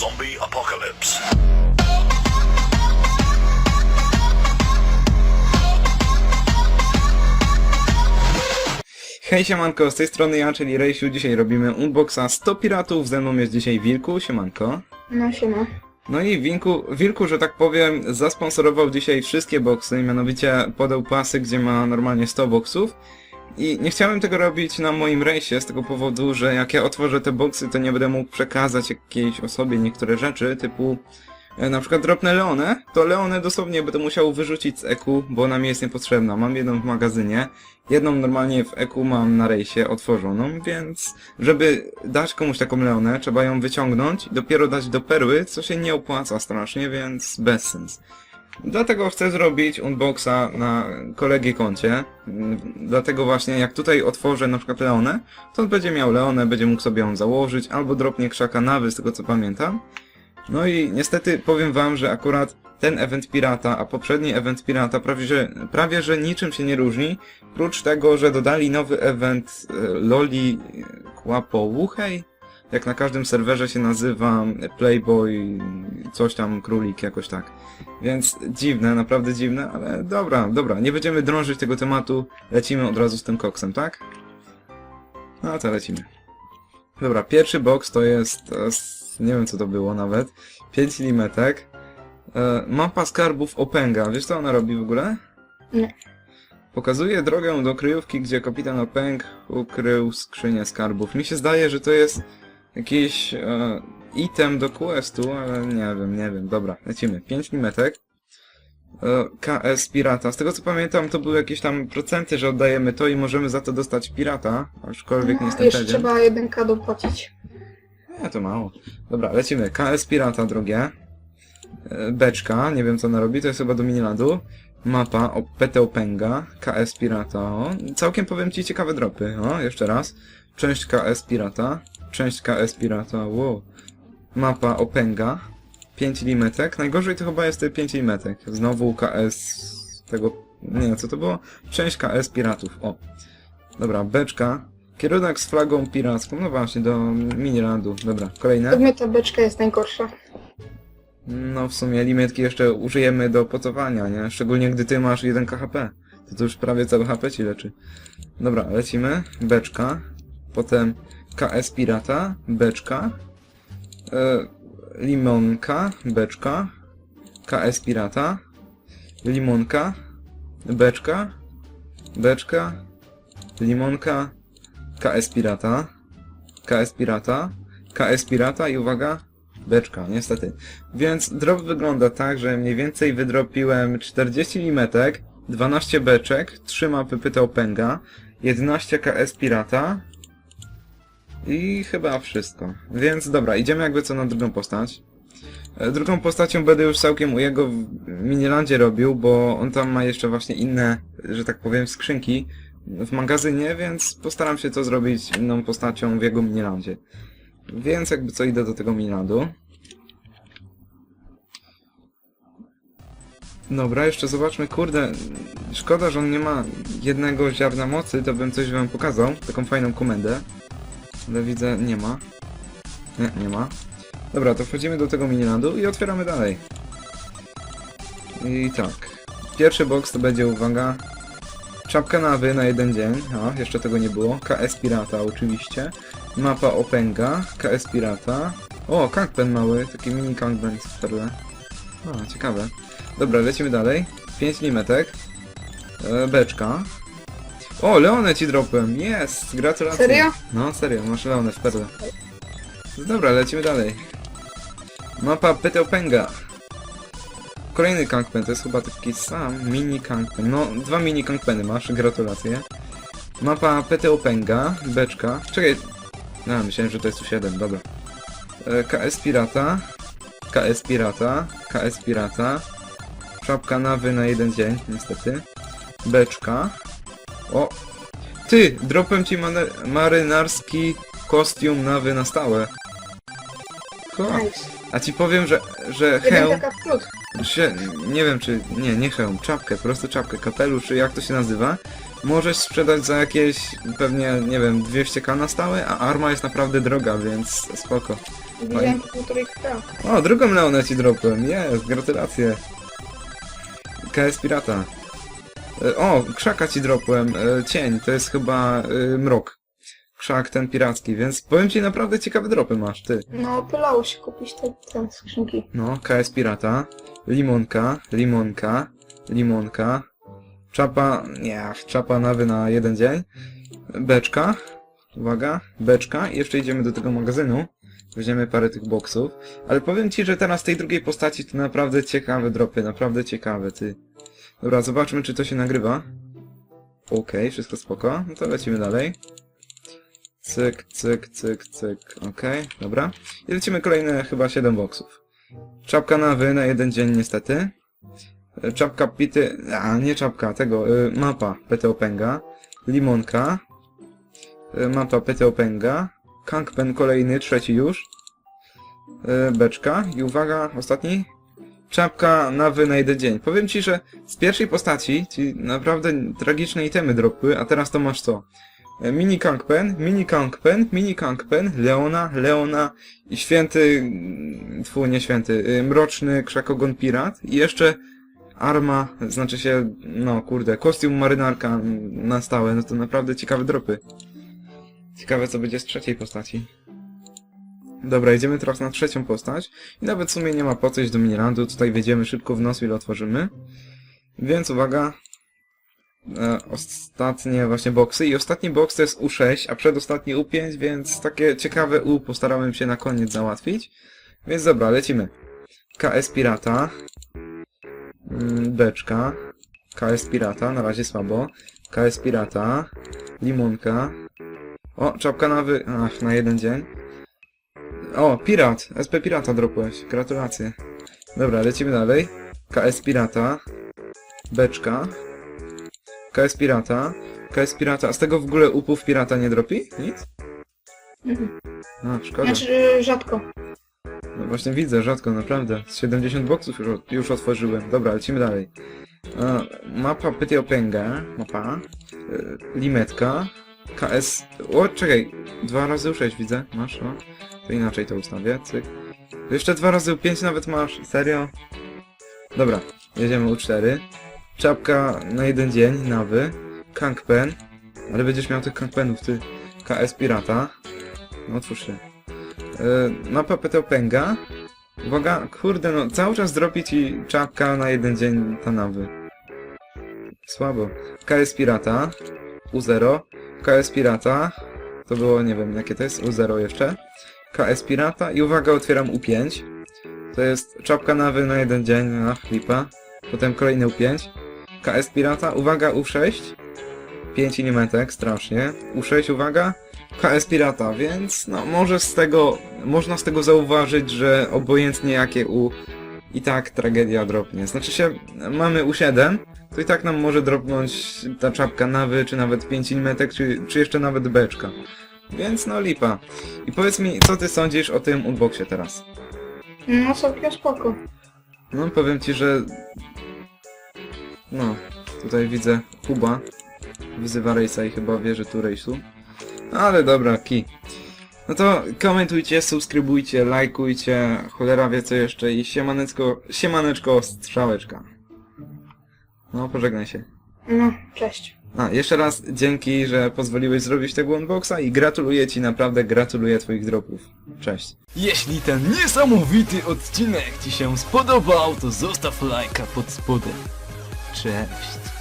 zombie apocalypse. Hej siemanko, z tej strony ja, czyli Rejsiu. Dzisiaj robimy unboxa 100 piratów. Ze mną jest dzisiaj Wilku, siemanko. No siema. No i Wilku, Wilku, że tak powiem, zasponsorował dzisiaj wszystkie boxy, mianowicie podał pasy, gdzie ma normalnie 100 boxów. I nie chciałem tego robić na moim rejsie z tego powodu, że jak ja otworzę te boxy, to nie będę mógł przekazać jakiejś osobie niektóre rzeczy, typu e, na przykład dropnę Leonę, to Leonę dosłownie będę musiał wyrzucić z EQ, bo ona mi jest niepotrzebna. Mam jedną w magazynie, jedną normalnie w EQ mam na rejsie otworzoną, więc żeby dać komuś taką Leonę, trzeba ją wyciągnąć i dopiero dać do perły, co się nie opłaca strasznie, więc bez sens. Dlatego chcę zrobić unboxa na kolegi koncie. Dlatego właśnie jak tutaj otworzę na przykład Leonę, to on będzie miał Leonę, będzie mógł sobie ją założyć, albo dropnie krzaka nawy, z tego co pamiętam. No i niestety powiem wam, że akurat ten event pirata, a poprzedni event pirata prawie że, prawie że niczym się nie różni, prócz tego, że dodali nowy event e, Loli Kłapołuchej, jak na każdym serwerze się nazywa Playboy, coś tam królik, jakoś tak. Więc dziwne, naprawdę dziwne, ale dobra, dobra, nie będziemy drążyć tego tematu, lecimy od razu z tym koksem, tak? No to lecimy. Dobra, pierwszy box to jest, nie wiem co to było nawet, 5 limetek. E, mapa skarbów Openga, wiesz co ona robi w ogóle? Nie. Pokazuje drogę do kryjówki, gdzie kapitan Openg ukrył skrzynię skarbów. Mi się zdaje, że to jest jakiś e, item do questu, ale nie wiem, nie wiem. Dobra, lecimy. 5 limetek. E, KS Pirata. Z tego co pamiętam, to były jakieś tam procenty, że oddajemy to i możemy za to dostać pirata, aczkolwiek nie No, jestem jeszcze pewien. trzeba jeden k dopłacić. Nie, to mało. Dobra, lecimy. KS Pirata drogie. E, Beczka, nie wiem co ona robi, to jest chyba do Minilandu. Mapa o PT Openga, KS Pirata, o. Całkiem powiem ci ciekawe dropy, o, jeszcze raz. Część KS Pirata, część KS Pirata, wow. Mapa Openga, 5 limetek, najgorzej to chyba jest te 5 limetek. Znowu KS tego, nie co to było? Część KS Piratów, o. Dobra, beczka. Kierunek z flagą piracką, no właśnie, do Minilandu. Dobra, kolejne. To mnie ta beczka jest najgorsza. No w sumie limetki jeszcze użyjemy do pocowania, nie? Szczególnie gdy ty masz 1 KHP. To to już prawie cały HP ci leczy. Dobra, lecimy. Beczka. Potem KS Pirata. Beczka. E, limonka. Beczka. KS Pirata. Limonka. Beczka. Beczka. Limonka. KS Pirata. KS Pirata. KS Pirata i uwaga, beczka, niestety. Więc drop wygląda tak, że mniej więcej wydropiłem 40 limetek, 12 beczek, 3 mapy pyta Openga, 11 KS Pirata i chyba wszystko. Więc dobra, idziemy jakby co na drugą postać. E, Drugą postacią będę już całkiem u jego w Minilandzie robił, bo on tam ma jeszcze właśnie inne, że tak powiem, skrzynki w magazynie, więc postaram się to zrobić inną postacią w jego Minilandzie. Więc jakby co idę do tego Minilandu. Dobra, jeszcze zobaczmy, kurde, szkoda, że on nie ma jednego ziarna mocy, to bym coś wam pokazał, taką fajną komendę. Ale widzę, nie ma. Nie, nie ma. Dobra, to wchodzimy do tego Minilandu i otwieramy dalej. I tak. Pierwszy box to będzie, uwaga, czapka nawy na jeden dzień. O, jeszcze tego nie było. KS Pirata oczywiście. Mapa Openga, KS Pirata. O, Kangpen mały, taki mini Kangpen z perle. O, ciekawe. Dobra, lecimy dalej. 5 limetek. E, beczka. O, Leonę ci dropłem, jest! Gratulacje. Serio? No, serio, masz Leonę w perle. No Dobra, lecimy dalej. Mapa Pete Openga. Kolejny Kangpen, to jest chyba taki sam mini Kangpen. No, dwa mini Kangpeny masz, gratulacje. Mapa Pete Openga, beczka. Czekaj, no, myślałem, że to jest tu 7, dobra. E, KS Pirata. KS Pirata. KS Pirata. Czapka nawy na jeden dzień, niestety. Beczka. O! Ty! Dropem ci marynarski kostium nawy na stałe. Nice. A ci powiem, że, że Jeden hełm, taka plus. się, nie wiem czy, nie, nie hełm, czapkę, po prostu czapkę, kapelusz, czy jak to się nazywa, możesz sprzedać za jakieś pewnie, nie wiem, 200k na stałe, a arma jest naprawdę droga, więc spoko. Widziałem półtorej k. O, drugą Leonę ci dropłem, jest, gratulacje. KS Pirata. E, O, krzaka ci dropłem, e, cień, to jest chyba e, mrok. Krzak ten piracki, więc powiem ci naprawdę ciekawe dropy masz, ty. No, pylało się kupić te, te skrzynki. No, KS Pirata, limonka, limonka, limonka, czapa, nie, czapa nawy na jeden dzień, beczka, uwaga, beczka i jeszcze idziemy do tego magazynu, weźmiemy parę tych boksów, ale powiem ci, że teraz tej drugiej postaci to naprawdę ciekawe dropy, naprawdę ciekawe, ty. Dobra, zobaczmy czy to się nagrywa. Okej, wszystko spoko, no to lecimy dalej. Cyk, cyk, cyk, cyk, okej, dobra. I lecimy kolejne chyba 7 boksów. Czapka nawy na jeden dzień niestety. E, Czapka pity... A, nie czapka, tego, y, mapa PTO Penga. Limonka. Y, mapa PTO Penga. Kangpen kolejny, trzeci już. Y, beczka. I uwaga, ostatni. Czapka na jeden dzień. Powiem ci, że z pierwszej postaci ci naprawdę tragiczne itemy dropły, a teraz to masz co? E, Mini Kangpen, Mini Kangpen, Mini Kangpen, Leona, Leona i święty, tfu, nie święty, y, mroczny krzakogon pirat i jeszcze arma, znaczy się, no kurde, kostium marynarka mm, na stałe, no to naprawdę ciekawe dropy. Ciekawe co będzie z trzeciej postaci. Dobra, idziemy teraz na trzecią postać i nawet w sumie nie ma po co iść do Minilandu, tutaj wejdziemy szybko w nos, ile otworzymy. Więc uwaga, e, ostatnie właśnie boksy i ostatni boks to jest U6, a przedostatni U5, więc takie ciekawe U postarałem się na koniec załatwić. Więc dobra, lecimy. KS Pirata. Mm, Beczka. KS Pirata, na razie słabo. KS Pirata. Limonka. O, czapka na wy... Ach, na jeden dzień. O, Pirat! SP Pirata dropłeś. Gratulacje. Dobra, lecimy dalej. KS Pirata. Beczka. KS Pirata. KS Pirata. A z tego w ogóle upów Pirata nie dropi? Nic? Mhm. A, szkoda. Znaczy, rzadko. No właśnie widzę, rzadko, naprawdę. Z 70 boksów już, od- już otworzyłem. Dobra, lecimy dalej. E, mapa Pytiopenga. Mapa. E, limetka. KS... O, czekaj. Dwa razy U6 widzę. Masz, o. To inaczej to ustawię. Cyk. Jeszcze dwa razy U5 nawet masz. Serio? Dobra, jedziemy U4. Czapka na jeden dzień, nawy. Kangpen. Ale będziesz miał tych kangpenów, ty. KS Pirata. No, otwórz się. E, mapa PTO Penga. Uwaga, kurde, no cały czas dropi ci czapka na jeden dzień tanawy. Słabo. KS Pirata. U0. KS Pirata. To było, nie wiem, jakie to jest. U0 jeszcze. KS Pirata. I uwaga, otwieram U5. To jest czapka nawy na jeden dzień. Ach, lipa. Potem kolejny U5. KS Pirata. Uwaga, U6. 5 inimetek, strasznie. U6, uwaga. KS Pirata, więc no może z tego, można z tego zauważyć, że obojętnie jakie U i tak tragedia dropnie. Znaczy się, mamy U7, to i tak nam może dropnąć ta czapka nawy, czy nawet 5 mm, czy, czy jeszcze nawet beczka. Więc no lipa. I powiedz mi, co ty sądzisz o tym unboxie teraz? No, całkiem spoko. No powiem ci, że... No, tutaj widzę Kuba. Wyzywa Rejsa i chyba wie, że tu Rejsu. Ale dobra, ki. No to komentujcie, subskrybujcie, lajkujcie, cholera wie co jeszcze i siemaneczko, siemaneczko, strzałeczka. No, pożegnaj się. No, cześć. A, jeszcze raz dzięki, że pozwoliłeś zrobić tego unboxa i gratuluję ci, naprawdę gratuluję twoich dropów. Cześć. Jeśli ten niesamowity odcinek Ci się spodobał, to zostaw lajka pod spodem. Cześć.